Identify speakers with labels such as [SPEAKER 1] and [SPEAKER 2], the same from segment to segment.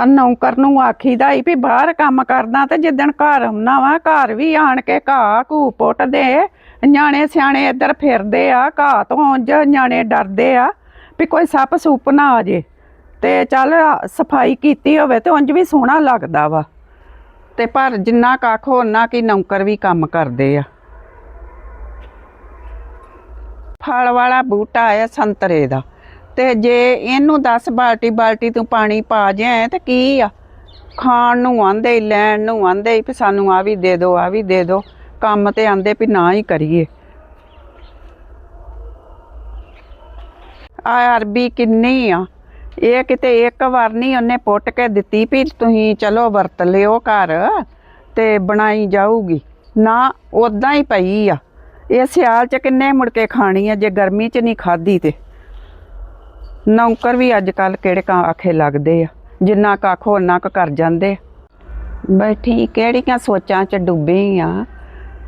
[SPEAKER 1] ਆ ਨੌਕਰ ਨੂੰ ਆਖੀਦਾ ਈ ਵੀ ਬਾਹਰ ਕੰਮ ਕਰਦਾ ਤੇ ਜਿੱਦਣ ਘਰ ਆਉਣਾ ਵਾ, ਘਰ ਵੀ ਆਣ ਕੇ ਘਾਹ ਘੂ ਪੁੱਟਦੇ। ਨਿਆਣੇ ਸਿਆਣੇ ਇੱਧਰ ਫਿਰਦੇ ਆ, ਘਾਹ ਤੋਂ ਉਂਝ ਨਿਆਣੇ ਡਰਦੇ ਆ ਵੀ ਕੋਈ ਸੱਪ ਸੁੱਪ ਨਾ ਆ ਜੇ। ਤੇ ਚੱਲ ਸਫ਼ਾਈ ਕੀਤੀ ਹੋਵੇ ਤੇ ਉਂਝ ਵੀ ਸੋਹਣਾ ਲੱਗਦਾ ਵਾ। ਤੇ ਪਰ ਜਿੰਨਾ ਕੱਖ ਉਹਨਾਂ ਕੀ ਨੌਕਰ ਵੀ ਕੰਮ ਕਰਦੇ ਆ। ਫਲ ਵਾਲਾ ਬੂਟਾ ਆ ਸੰਤਰੇ ਦਾ। ਤੇ ਜੇ ਇਹਨੂੰ 10 ਬਾਲਟੀ ਬਾਲਟੀ ਤੂੰ ਪਾਣੀ ਪਾ ਜਾਏ ਤੇ ਕੀ ਆ? ਖਾਣ ਨੂੰ ਆਂਦੇ ਈ, ਲੈਣ ਨੂੰ ਆਂਦੇ ਹੀ ਵੀ ਸਾਨੂੰ ਆ ਵੀ ਦੇ ਦਿਓ ਆ ਵੀ ਦੇ ਦਿਓ ਕੰਮ ਤੇ ਆਂਦੇ ਵੀ ਨਾ ਹੀ ਕਰੀਏ। ਆ ਅਰਬੀ ਕਿੰਨੀ ਆ? ਇਹ ਕਿਤੇ ਇੱਕ ਵਾਰ ਨਹੀਂ ਉਹਨੇ ਪੁੱਟ ਕੇ ਦਿੱਤੀ ਵੀ ਤੁਸੀਂ ਚਲੋ ਵਰਤ ਲਿਓ ਘਰ ਤੇ ਬਣਾਈ ਜਾਊਗੀ। ਨਾ ਉਦਾਂ ਹੀ ਪਈ ਆ। ਇਹ ਸਿਆਲ ਚ ਕਿੰਨੇ ਮੁੜ ਕੇ ਖਾਣੀ ਆ ਜੇ ਗਰਮੀ ਚ ਨਹੀਂ ਖਾਦੀ ਤੇ। ਨੌਕਰ ਵੀ ਅੱਜ ਕੱਲ ਕਿਹੜੇ ਕਾ ਆਖੇ ਲੱਗਦੇ ਆ? ਜਿੰਨਾ ਕੱਖ ਉਹਨਾਂ ਕੁ ਕਰ ਜਾਂਦੇ ਬੈਠੀ ਕਿਹੜੀਆਂ ਸੋਚਾਂ ਚ ਡੁੱਬੀ ਆ,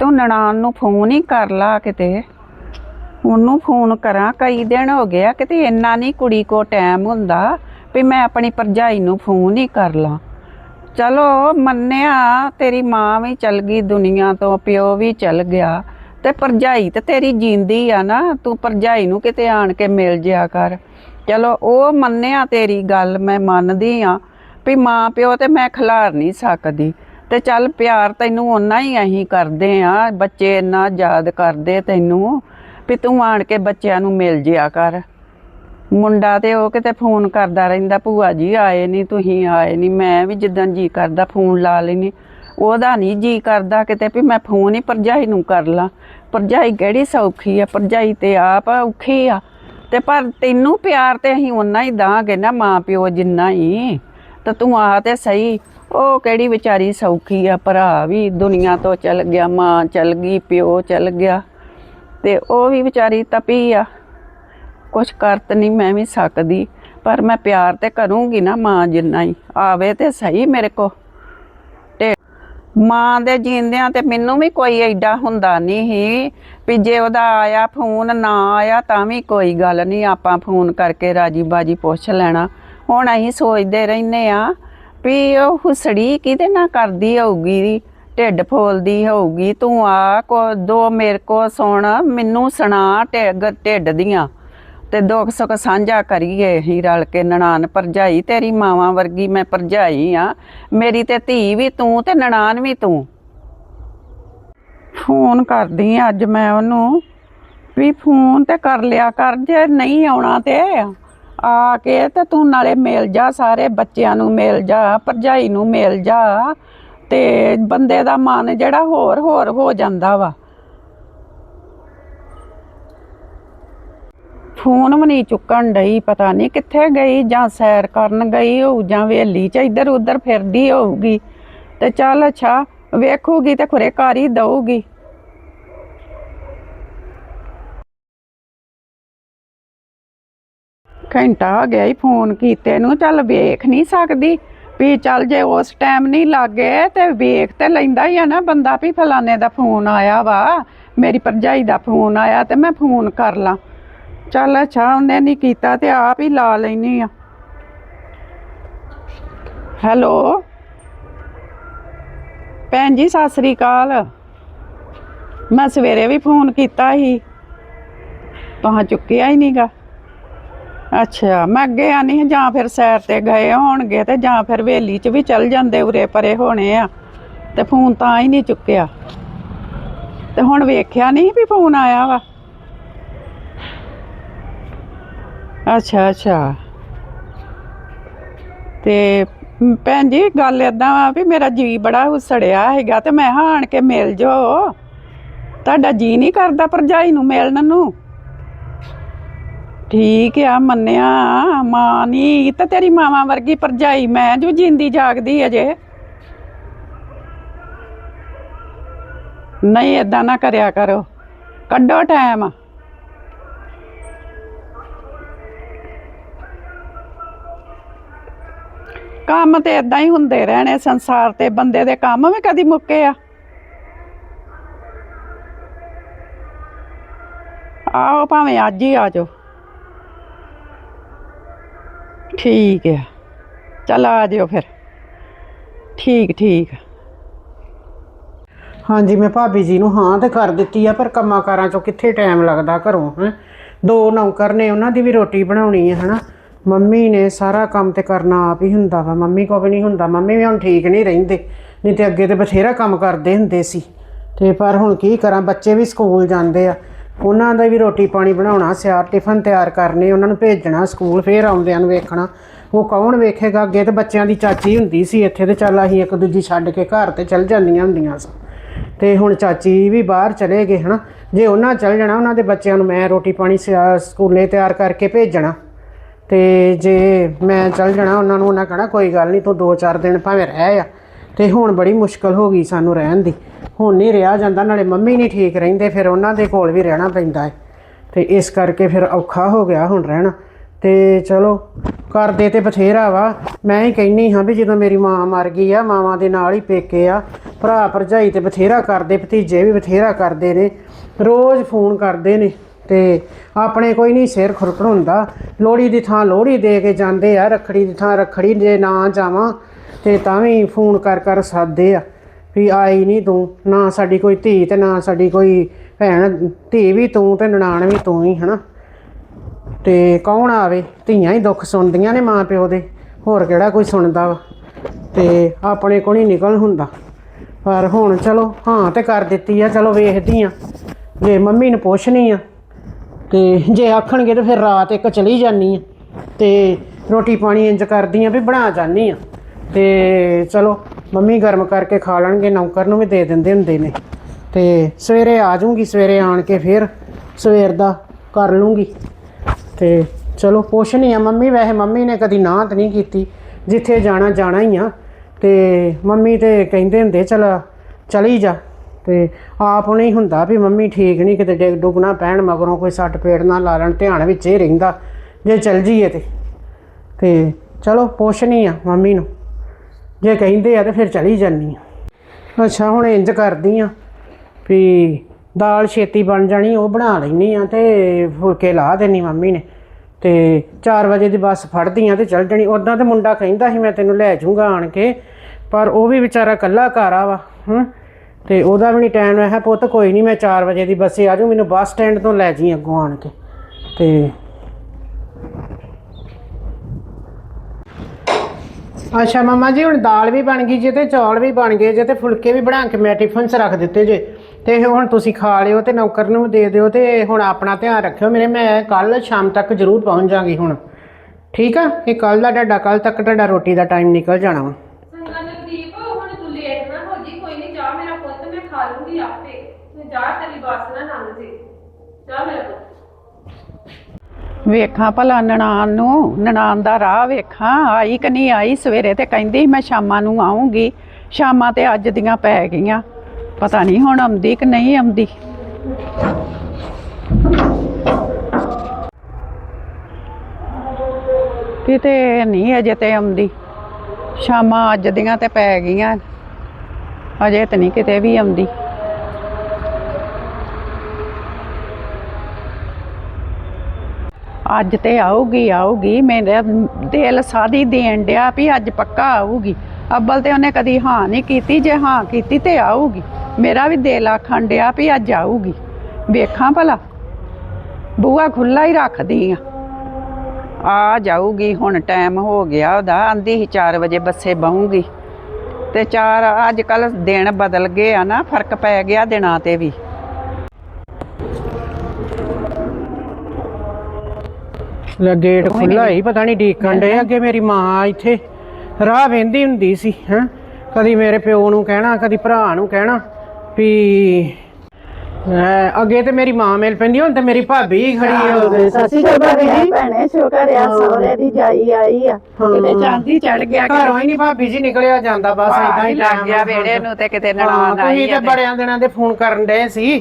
[SPEAKER 1] ਤੂੰ ਨਨਾਣ ਨੂੰ ਫੋਨ ਹੀ ਕਰ ਲਾ ਕਿਤੇ। ਉਹਨੂੰ ਫੋਨ ਕਰਾਂ, ਕਈ ਦਿਨ ਹੋ ਗਿਆ ਕਿਤੇ ਇੰਨਾ ਨਹੀਂ ਕੁੜੀ ਕੋ ਟਾਈਮ ਹੁੰਦਾ ਵੀ ਮੈਂ ਆਪਣੀ ਭਰਜਾਈ ਨੂੰ ਫੋਨ ਹੀ ਕਰ ਲਾਂ। ਚਲੋ, ਮੰਨਿਆ, ਤੇਰੀ ਮਾਂ ਵੀ ਚਲ ਗਈ ਦੁਨੀਆ ਤੋਂ, ਪਿਓ ਵੀ ਚਲ ਗਿਆ। ਤੇ ਭਰਜਾਈ ਤੇ ਤੇਰੀ ਜਿੰਦੀ ਆ ਨਾ, ਤੂੰ ਭਰਜਾਈ ਨੂੰ ਕਿਤੇ ਆਣ ਕੇ ਮਿਲ ਜਿਆ ਕਰ। ਚਲੋ, ਉਹ ਮੰਨਿਆ ਤੇਰੀ ਗੱਲ, ਮੈਂ ਮੰਨਦੀ ਆ ਵੀ ਮਾਂ ਪਿਓ ਤੇ ਮੈਂ ਖਿਲਾਰ ਨਹੀਂ ਸਕਦੀ। ਤੇ ਚੱਲ ਪਿਆਰ ਤੈਨੂੰ ਓਨਾ ਹੀ ਅਸੀਂ ਕਰਦੇ ਆ ਬੱਚੇ ਇੰਨਾ ਯਾਦ ਕਰਦੇ ਤੈਨੂੰ ਵੀ ਤੂੰ ਆਣ ਕੇ ਬੱਚਿਆਂ ਨੂੰ ਮਿਲ ਜਿਆ ਕਰ। ਮੁੰਡਾ ਤੇ ਉਹ ਕਿਤੇ ਫੋਨ ਕਰਦਾ ਰਹਿੰਦਾ, ਭੂਆ ਜੀ ਆਏ ਨਹੀਂ ਤੁਸੀਂ ਆਏ ਨਹੀਂ ਮੈਂ ਵੀ ਜਿੱਦਣ ਜੀ ਕਰਦਾ ਫੋਨ ਲਾ ਲੈਣੀ ਉਹਦਾ ਨਹੀਂ ਜੀ ਕਰਦਾ ਕਿਤੇ ਵੀ ਮੈਂ ਫੋਨ ਹੀ ਭਰਜਾਈ ਨੂੰ ਕਰ ਲਾਂ। ਭਰਜਾਈ ਕਿਹੜੀ ਸੌਖੀ ਆ, ਭਰਜਾਈ ਤੇ ਆਪ ਔਖੀ ਆ। ਤੇ ਪਰ ਤੈਨੂੰ ਪਿਆਰ ਤੇ ਅਸੀਂ ਓਨਾ ਹੀ ਦਾਂਗੇ ਨਾ ਮਾਂ ਪਿਓ ਜਿੰਨਾ ਹੀ। ਤਾਂ ਤੂੰ ਆ ਤੇ ਸਹੀ। ਉਹ ਕਿਹੜੀ ਵਿਚਾਰੀ ਸੌਖੀ ਆ ਭਰਾ ਵੀ। ਦੁਨੀਆ ਤੋਂ ਚਲ ਗਿਆ, ਮਾਂ ਚਲ ਗਈ, ਪਿਓ ਚਲ ਗਿਆ। ਤੇ ਉਹ ਵੀ ਵਿਚਾਰੀ ਤਪੀ ਆ। ਕੁਛ ਕਰਤ ਨਹੀਂ ਮੈਂ ਵੀ ਸਕਦੀ। ਪਰ ਮੈਂ ਪਿਆਰ ਤੇ ਕਰੂੰਗੀ ਨਾ ਮਾਂ ਜਿੰਨਾ ਹੀ। ਆਵੇ ਤੇ ਸਹੀ ਮੇਰੇ ਕੋ। ਮਾਂ ਦੇ ਜੀਂਦਿਆਂ ਤੇ ਮੈਨੂੰ ਵੀ ਕੋਈ ਐਡਾ ਹੁੰਦਾ ਨਹੀਂ ਸੀ ਵੀ ਜੇ ਉਹਦਾ ਆਇਆ ਫੋਨ ਨਾ ਆਇਆ ਤਾਂ ਵੀ ਕੋਈ ਗੱਲ ਨਹੀਂ, ਆਪਾਂ ਫੋਨ ਕਰਕੇ ਰਾਜੀ ਬਾਜੀ ਪੁੱਛ ਲੈਣਾ। ਹੁਣ ਅਸੀਂ ਸੋਚਦੇ ਰਹਿੰਦੇ ਆ ਵੀ ਉਹ ਹੁਸੜੀ ਕਿਹਦੇ ਨਾ ਕਰਦੀ ਹੋਊਗੀ, ਢਿੱਡ ਫੋਲਦੀ ਹੋਊਗੀ, ਤੂੰ ਆ ਕੋ, ਦੋ ਮੇਰੇ ਕੋ ਸੁਣ, ਮੈਨੂੰ ਸੁਣਾ ਢਿੱਡ ਢਿੱਡ ਦੀਆਂ। ਤੇ ਦੁੱਖ ਸੁੱਖ ਸਾਂਝਾ ਕਰੀਏ ਹੀ ਰਲ ਕੇ ਨਨਾਨ ਭਰਜਾਈ ਤੇਰੀ ਮਾਵਾਂ ਵਰਗੀ ਮੈਂ ਭਰਜਾਈ ਆ। ਮੇਰੀ ਤੇ ਧੀ ਵੀ ਤੂੰ ਤੇ ਨਨਾਨ ਵੀ ਤੂੰ। ਫੋਨ ਕਰਦੀ ਆ ਅੱਜ ਮੈਂ ਉਹਨੂੰ ਵੀ ਫੋਨ ਤੇ ਕਰ ਲਿਆ ਕਰ, ਜੇ ਨਹੀਂ ਆਉਣਾ ਤੇ ਆ ਕੇ ਤੇ ਤੂੰ ਨਾਲੇ ਮਿਲ ਜਾ, ਸਾਰੇ ਬੱਚਿਆਂ ਨੂੰ ਮਿਲ ਜਾ, ਭਰਜਾਈ ਨੂੰ ਮਿਲ ਜਾ ਤੇ ਬੰਦੇ ਦਾ ਮਨ ਜਿਹੜਾ ਹੋਰ ਹੋਰ ਹੋ ਜਾਂਦਾ ਵਾ। ਫੋਨ ਵੀ ਨਹੀਂ ਚੁੱਕਣ ਡਈ, ਪਤਾ ਨਹੀਂ ਕਿੱਥੇ ਗਈ ਜਾਂ ਸੈਰ ਕਰਨ ਗਈ ਹੋਊ ਜਾਂ ਵੇਲੀ ਚ ਇੱਧਰ ਉੱਧਰ ਫਿਰਦੀ ਹੋਊਗੀ। ਤੇ ਚੱਲ ਅੱਛਾ, ਵੇਖੂਗੀ ਤੇ ਖੁਰੇ ਘਰ ਹੀ ਦਊਗੀ। ਘੰਟਾ ਹੋ ਗਿਆ ਹੀ ਫੋਨ ਕੀਤੇ ਨੂੰ, ਚੱਲ ਵੇਖ ਨਹੀਂ ਸਕਦੀ। ਵੀ ਚੱਲ ਜੇ ਉਸ ਟਾਈਮ ਨਹੀਂ ਲੱਗੇ ਤੇ ਵੇਖ ਤੇ ਲੈਂਦਾ ਹੀ ਆ ਨਾ ਬੰਦਾ ਵੀ ਫਲਾਣੇ ਦਾ ਫੋਨ ਆਇਆ ਵਾ, ਮੇਰੀ ਭਰਜਾਈ ਦਾ ਫੋਨ ਆਇਆ ਤੇ ਮੈਂ ਫੋਨ ਕਰ ਲਾਂ। ਚੱਲ ਅੱਛਾ, ਉਹਨੇ ਨਹੀਂ ਕੀਤਾ ਤੇ ਆਪ ਹੀ ਲਾ ਲੈਣੀ ਆ। ਹੈਲੋ? ਭੈਣ ਜੀ, ਸਤਿ ਸ੍ਰੀ ਅਕਾਲ। ਮੈਂ ਸਵੇਰੇ ਵੀ ਫੋਨ ਕੀਤਾ ਸੀ। ਤੁਹਾਂ ਚੁੱਕਿਆ ਹੀ ਨਹੀਂਗਾ ਅੱਛਾ, ਮੈਂ ਅੱਗੇ ਆਨੀ ਹਾਂ ਜਾਂ ਫਿਰ ਸੈਰ ਤੇ ਗਏ ਹੋਣਗੇ ਤੇ ਜਾਂ ਫਿਰ ਵੇਲੀ 'ਚ ਵੀ ਚੱਲ ਜਾਂਦੇ ਉਰੇ ਪਰੇ ਹੋਣੇ ਆ। ਤੇ ਫੋਨ ਤਾਂ ਹੀ ਨਹੀਂ ਚੁੱਕਿਆ। ਤੇ ਹੁਣ ਵੇਖਿਆ ਨਹੀਂ ਵੀ ਫੋਨ ਆਇਆ ਵਾ। ਅੱਛਾ ਅੱਛਾ। ਤੇ ਭੈਣ ਜੀ, ਗੱਲ ਏਦਾਂ ਵਾ ਵੀ ਮੇਰਾ ਜੀ ਬੜਾ ਹੁਸੜਿਆ ਹੈਗਾ ਤੇ ਮੈਂ ਹਾਂ ਆਣ ਕੇ ਮਿਲ ਜੋ ਤੁਹਾਡਾ ਜੀ ਨਹੀਂ ਕਰਦਾ ਭਰਜਾਈ ਨੂੰ ਮਿਲਣ ਨੂੰ। ਠੀਕ ਆ, ਮੰਨਿਆ। ਮਾਂ ਨਹੀਂ ਤਾਂ ਤੇਰੀ ਮਾਵਾਂ ਵਰਗੀ ਭਰਜਾਈ ਮੈਂ ਜੋ ਜਿੰਦੀ ਜਾਗਦੀ ਅਜੇ ਨਹੀਂ ਏਦਾਂ ਨਾ ਕਰਿਆ ਕਰੋ। ਕੱਢੋ ਟਾਈਮ ਕੰਮ ਤੇ ਇਦਾਂ ਹੀ ਹੁੰਦੇ ਰਹਿਣੇ, ਸੰਸਾਰ ਤੇ ਬੰਦੇ ਦੇ ਕੰਮ ਵੀ ਕਦੀ ਮੁੱਕੇ ਆ। ਆਓ ਭਾਵੇਂ ਅੱਜ ਹੀ ਆ ਜਾਓ। ਠੀਕ ਹੈ ਚੱਲ ਆ ਜਿਓ ਫਿਰ। ਠੀਕ ਠੀਕ।
[SPEAKER 2] ਹਾਂਜੀ, ਮੈਂ ਭਾਬੀ ਜੀ ਨੂੰ ਹਾਂ ਤੇ ਕਰ ਦਿੱਤੀ ਆ, ਪਰ ਕੰਮਾਂ ਕਾਰਾਂ ਚੋਂ ਕਿੱਥੇ ਟਾਈਮ ਲੱਗਦਾ ਘਰੋਂ, ਹੈ? ਦੋ ਨੌਕਰ ਨੇ, ਉਹਨਾਂ ਦੀ ਵੀ ਰੋਟੀ ਬਣਾਉਣੀ ਹੈ ਹਨਾ? ਮੰਮੀ ਨੇ ਸਾਰਾ ਕੰਮ ਤੇ ਕਰਨਾ ਆਪ ਹੀ ਹੁੰਦਾ ਵਾ। ਮੰਮੀ ਕੋ ਵੀ ਨਹੀਂ ਹੁੰਦਾ। ਮੰਮੀ ਵੀ ਹੁਣ ਠੀਕ ਨਹੀਂ ਰਹਿੰਦੇ। ਨਹੀਂ ਤੇ ਅੱਗੇ ਤੇ ਬਥੇਰਾ ਕੰਮ ਕਰਦੇ ਹੁੰਦੇ ਸੀ। ਤੇ ਪਰ ਹੁਣ ਕੀ ਕਰਾਂ? ਬੱਚੇ ਵੀ ਸਕੂਲ ਜਾਂਦੇ ਆ। ਉਹਨਾਂ ਦਾ ਵੀ ਰੋਟੀ ਪਾਣੀ ਬਣਾਉਣਾ, ਸਿਆਰ ਟਿਫਨ ਤਿਆਰ ਕਰਨੇ, ਉਹਨਾਂ ਨੂੰ ਭੇਜਣਾ, ਸਕੂਲ ਫੇਰ ਆਉਂਦਿਆਂ ਨੂੰ ਵੇਖਣਾ। ਉਹ ਕੌਣ ਵੇਖੇਗਾ? ਅੱਗੇ ਤੇ ਬੱਚਿਆਂ ਦੀ ਚਾਚੀ ਹੁੰਦੀ ਸੀ। ਇੱਥੇ ਤੇ ਚੱਲ ਅਸੀਂ ਇੱਕ ਦੂਜੀ ਛੱਡ ਕੇ ਘਰ ਤੇ ਚੱਲ ਜਾਂਦੀਆਂ ਹੁੰਦੀਆਂ ਸੀ। ਤੇ ਹੁਣ ਚਾਚੀ ਵੀ ਬਾਹਰ ਚਲੇ ਗਏ, ਹਨਾ। ਜੇ ਉਹਨਾਂ ਚਲ ਜਾਣਾ, ਉਹਨਾਂ ਦੇ ਬੱਚਿਆਂ ਨੂੰ ਮੈਂ ਰੋਟੀ ਪਾਣੀ, ਸਿਆ- ਸਕੂਲੇ ਤਿਆਰ ਕਰਕੇ ਭੇਜਣਾ। ਤੇ ਜੇ ਮੈਂ ਚੱਲ ਜਾਣਾ ਉਹਨਾਂ ਨੂੰ, ਉਹਨਾਂ ਕਹਣਾ ਕੋਈ ਗੱਲ ਨਹੀਂ, ਤੂੰ 2-4 ਦਿਨ ਭਾਵੇਂ ਰਹਿ ਆ। ਤੇ ਹੁਣ ਬੜੀ ਮੁਸ਼ਕਲ ਹੋ ਗਈ ਸਾਨੂੰ ਰਹਿਣ ਦੀ। ਹੁਣ ਨਹੀਂ ਰਿਹਾ ਜਾਂਦਾ, ਨਾਲੇ ਮੰਮੀ ਨਹੀਂ ਠੀਕ ਰਹਿੰਦੇ, ਫਿਰ ਉਹਨਾਂ ਦੇ ਕੋਲ ਵੀ ਰਹਿਣਾ ਪੈਂਦਾ ਹੈ। ਤੇ ਇਸ ਕਰਕੇ ਫਿਰ ਔਖਾ ਹੋ ਗਿਆ ਹੁਣ ਰਹਿਣਾ। ਤੇ ਚਲੋ ਕਰਦੇ ਤੇ ਬਥੇਰਾ ਵਾ। ਮੈਂ ਹੀ ਕਹਿੰਨੀ ਹਾਂ ਵੀ ਜਦੋਂ ਮੇਰੀ ਮਾਂ ਮਰ ਗਈ ਆ, ਮਾਵਾਂ ਦੇ ਨਾਲ ਹੀ ਪੇਕੇ ਆ। ਭਰਾ ਭਰਜਾਈ ਤੇ ਬਥੇਰਾ ਕਰਦੇ, ਭਤੀਜੇ ਵੀ ਬਥੇਰਾ ਕਰਦੇ ਨੇ। ਰੋਜ਼ ਫੋਨ ਕਰਦੇ ਨੇ। ਤੇ ਆਪਣੇ ਕੋਈ ਨਹੀਂ ਸਿਰ ਖੁਰਕਣ ਹੁੰਦਾ। ਲੋਹੜੀ ਦੀ ਥਾਂ ਲੋਹੜੀ ਦੇ ਕੇ ਜਾਂਦੇ ਆ, ਰੱਖੜੀ ਦੀ ਥਾਂ ਰੱਖੜੀ ਜੇ ਨਾ ਜਾਵਾਂ ਤੇ ਤਾਂ ਵੀ ਫੋਨ ਕਰ ਕਰ ਸਾਦੇ ਆ ਵੀ ਆਈ ਨਹੀਂ ਤੂੰ, ਨਾ ਸਾਡੀ ਕੋਈ ਧੀ ਤੇ ਨਾ ਸਾਡੀ ਕੋਈ ਭੈਣ, ਧੀ ਵੀ ਤੂੰ ਤੇ ਨਨਾਣ ਵੀ ਤੂੰ ਹੀ, ਹਨਾ? ਤੇ ਕੌਣ ਆਵੇ? ਧੀਆਂ ਹੀ ਦੁੱਖ ਸੁਣਦੀਆਂ ਨੇ ਮਾਂ ਪਿਓ ਦੇ, ਹੋਰ ਕਿਹੜਾ ਕੋਈ ਸੁਣਦਾ ਵਾ? ਤੇ ਆਪਣੇ ਕੋਲ ਹੀ ਨਿਕਲ ਹੁੰਦਾ। ਪਰ ਹੁਣ ਚਲੋ ਹਾਂ ਤੇ ਕਰ ਦਿੱਤੀ ਆ, ਚਲੋ ਵੇਖਦੀ ਆ। ਜੇ ਮੰਮੀ ਨੂੰ ਪੁੱਛਣੀ ਆ ਤੇ ਜੇ ਆਖਣਗੇ ਤਾਂ ਫਿਰ ਰਾਤ ਇੱਕ ਚਲੀ ਜਾਨੀ ਆ ਤੇ ਰੋਟੀ ਪਾਣੀ ਇੰਜ ਕਰਦੀ ਆ ਵੀ ਬਣਾ ਜਾਨੀ ਆ। ਤੇ ਚਲੋ, ਮੰਮੀ ਗਰਮ ਕਰਕੇ ਖਾ ਲੈਣਗੇ, ਨੌਕਰ ਨੂੰ ਵੀ ਦੇ ਦਿੰਦੇ ਹੁੰਦੇ ਨੇ। ਤੇ ਸਵੇਰੇ ਆ ਜਾਊਂਗੀ, ਸਵੇਰੇ ਆਣ ਕੇ ਫਿਰ ਸਵੇਰ ਦਾ ਕਰ ਲੂੰਗੀ। ਤੇ ਚਲੋ, ਪੁੱਛ ਨਹੀਂ ਆ ਮੰਮੀ, ਵੈਸੇ ਮੰਮੀ ਨੇ ਕਦੀ ਨਾ ਤਾਂ ਨਹੀਂ ਕੀਤੀ, ਜਿੱਥੇ ਜਾਣਾ ਜਾਣਾ ਹੀ ਆ। ਤੇ ਮੰਮੀ ਤੇ ਕਹਿੰਦੇ ਹੁੰਦੇ, ਚਲ, ਚਲੀ ਜਾ। ਤੇ ਆਪ ਨੂੰ ਹੀ ਹੁੰਦਾ ਵੀ ਮੰਮੀ ਠੀਕ ਨਹੀਂ ਕਿਤੇ ਡਿੱਗ ਡੁੱਗ ਨਾ ਪੈਣ, ਮਗਰੋਂ ਕੋਈ ਸੱਟ ਪੇੜ ਨਾ ਲਾ ਲੈਣ, ਧਿਆਨ ਵਿੱਚ ਹੀ ਰਹਿੰਦਾ ਜੇ ਚਲ ਜੀਏ ਤੇ। ਤੇ ਚਲੋ, ਪੁੱਛ ਨਹੀਂ ਆ ਮੰਮੀ ਨੂੰ। ਜੇ ਕਹਿੰਦੇ ਆ ਤੇ ਫਿਰ ਚਲੀ ਜਾਨੀ ਆ। ਅੱਛਾ, ਹੁਣ ਇੰਜ ਕਰਦੀ ਆ ਵੀ ਦਾਲ ਛੇਤੀ ਬਣ ਜਾਣੀ, ਉਹ ਬਣਾ ਲੈਣੀ ਆ ਤੇ ਫੁਲਕੇ ਲਾ ਦੇਣੀ ਮੰਮੀ ਨੇ। ਤੇ 4 ਵਜੇ ਦੀ ਬੱਸ ਫੜਦੀ ਆ ਤੇ ਚੱਲ ਜਾਣੀ। ਉਦਾਂ ਤੇ ਮੁੰਡਾ ਕਹਿੰਦਾ ਸੀ, ਮੈਂ ਤੈਨੂੰ ਲੈ ਜਾਊਂਗਾ ਆਣ ਕੇ, ਪਰ ਉਹ ਵੀ ਵਿਚਾਰਾ ਕੱਲਾ ਘਰ ਆ ਵਾ, ਹੂੰ। ਤੇ ਉਹਦਾ ਵੀ ਨਹੀਂ ਟਾਈਮ ਹੈ ਪੁੱਤ ਕੋਈ ਨਹੀਂ ਮੈਂ 4 ਵਜੇ ਦੀ ਬੱਸੇ ਆ ਜਾਊਂ, ਮੈਨੂੰ ਬੱਸ ਸਟੈਂਡ ਤੋਂ ਲੈ ਜੀ ਅੱਗੋਂ ਆਣ ਕੇ। ਤੇ ਅੱਛਾ, ਮਮਾ ਜੀ, ਹੁਣ ਦਾਲ ਵੀ ਬਣ ਗਈ ਜੇ ਤੇ ਚੌਲ ਵੀ ਬਣ ਗਏ ਜੇ ਤੇ ਫੁਲਕੇ ਵੀ ਬਣਾ ਕੇ ਮੈਂ ਟਿਫਨ 'ਚ ਰੱਖ ਦਿੱਤੇ ਜੇ। ਤੇ ਹੁਣ ਤੁਸੀਂ ਖਾ ਲਿਓ ਤੇ ਨੌਕਰ ਨੂੰ ਦੇ ਦਿਓ ਤੇ ਹੁਣ ਆਪਣਾ ਧਿਆਨ ਰੱਖਿਓ। ਮੇਰੇ, ਮੈਂ ਕੱਲ ਸ਼ਾਮ ਤੱਕ ਜ਼ਰੂਰ ਪਹੁੰਚ ਜਾਵਾਂਗੀ ਹੁਣ। ਠੀਕ ਆ? ਇਹ ਕੱਲ ਦਾ, ਤੁਹਾਡਾ ਕੱਲ ਤੱਕ ਤੁਹਾਡਾ ਰੋਟੀ ਦਾ ਟਾਈਮ ਨਿਕਲ ਜਾਣਾ ਵਾ
[SPEAKER 3] ਚੰਗਾ ਨਵਦੀਪ ਹੁਣ ਤੂੰ ਲੇਟ ਨਾ ਹੋ ਜੀ ਕੋਈ ਨਹੀਂ ਜਾ ਮੇਰਾ ਪੁੱਤ ਮੈਂ ਖਾ ਲੂੰਗੀ ਆਪੇ ਤੂੰ ਜਾ ਤੇਰੀ ਬੱਸ ਨਾ ਲੰਘ ਜੇ ਜਾ ਮੇਰਾ ਪੁੱਤ
[SPEAKER 1] ਵੇਖਾਂ ਭਲਾ ਨਨਾਣ ਨੂੰ ਨਨਾਣ ਦਾ ਰਾਹ ਵੇਖਾਂ, ਆਈ ਕਿ ਨਹੀਂ ਆਈ? ਸਵੇਰੇ ਤੇ ਕਹਿੰਦੀ ਮੈਂ ਸ਼ਾਮਾਂ ਨੂੰ ਆਉਂਗੀ ਸ਼ਾਮਾਂ ਤੇ ਅੱਜ ਦੀਆਂ ਪੈ ਗਈਆਂ। ਪਤਾ ਨਹੀਂ ਹੁਣ ਆਉਂਦੀ ਕਿ ਨਹੀਂ ਆਉਂਦੀ। ਕਿਤੇ ਨਹੀਂ ਅਜੇ ਤੇ ਆਉਂਦੀ। ਸ਼ਾਮਾਂ ਅੱਜ ਦੀਆਂ ਤੇ ਪੈ ਗਈਆਂ। ਅਜੇ ਤੇ ਨਹੀਂ ਕਿਤੇ ਵੀ ਆਉਂਦੀ। ਅੱਜ ਤੇ ਆਊਗੀ ਆਊਗੀ। ਮੇਰਾ ਦਿਲ ਸਾਦੀ ਦੇਣ ਡਿਆ ਵੀ ਅੱਜ ਪੱਕਾ ਆਊਗੀ। ਅੱਬਲ ਤੇ ਉਹਨੇ ਕਦੀ ਹਾਂ ਨਹੀਂ ਕੀਤੀ, ਜੇ ਹਾਂ ਕੀਤੀ ਤੇ ਆਊਗੀ। ਮੇਰਾ ਵੀ ਦਿਲ ਆਖਣ ਡਿਆ ਵੀ ਅੱਜ ਆਊਗੀ। ਵੇਖਾਂ ਭਲਾ ਬੂਆ ਖੁੱਲਾ ਹੀ ਰੱਖਦੀ ਆ। ਆ ਜਾਊਗੀ, ਹੁਣ ਟਾਈਮ ਹੋ ਗਿਆ ਉਹਦਾ, ਆਂਦੀ ਹੀ 4 ਵਜੇ ਬੱਸੇ ਬਹੂੰਗੀ। ਤੇ ਚਾਰ, ਅੱਜ ਕੱਲ ਦਿਨ ਬਦਲ ਗਏ ਆ ਨਾ, ਫ਼ਰਕ ਪੈ ਗਿਆ ਦਿਨਾਂ ਤੇ ਵੀ।
[SPEAKER 2] ਲੈ ਗੇਟ ਖੁੱਲਾ ਹੀ ਪਤਾ ਨਹੀਂ ਡੀਕਣ ਡੇ ਅੱਗੇ ਮੇਰੀ ਮਾਂ ਇੱਥੇ। ਰਾਹ ਵੇਂਦੀ ਹੁੰਦੀ ਸੀ ਹੈ। ਕਦੀ ਮੇਰੇ ਪਿਓ ਨੂੰ ਕਹਿਣਾ ਕਦੀ ਭਰਾ ਨੂੰ ਕਹਿਣਾ ਵੀ ਅੱਗੇ ਤੇ ਮੇਰੀ ਮਾਂ ਮਿਲ ਪੈਂਦੀ ਹੁਣ ਤੇ ਮੇਰੀ ਭਾਬੀ ਹੀ ਖੜੀ ਹੋ ਗਈ ਸਤਿ ਸ਼੍ਰੀ ਅਕਾਲ ਭਾਬੀ ਜੀ।
[SPEAKER 1] ਭੈਣੇ ਸ਼ੁਕਰ ਆ ਸਹੁਰੇ ਦੀ ਜਾਈ ਆਈ ਆ। ਕਿਤੇ ਚਾਂਦੀ ਚੜ ਗਿਆ
[SPEAKER 2] ਘਰੋਂ ਹੀ ਨਹੀਂ ਭਾਬੀ ਜੀ ਨਿਕਲਿਆ ਜਾਂਦਾ ਬਸ ਇਦਾਂ ਹੀ
[SPEAKER 1] ਲੱਗ ਗਿਆ ਵੇੜੇ ਨੂੰ ਤੇ ਕਿਤੇ ਨਨਾਣ ਆਈ
[SPEAKER 2] ਤੁਸੀਂ ਤੇ ਬੜਿਆਂ ਦਿਨਾਂ ਦੇ ਫੋਨ ਕਰਨ ਡਏ ਸੀ।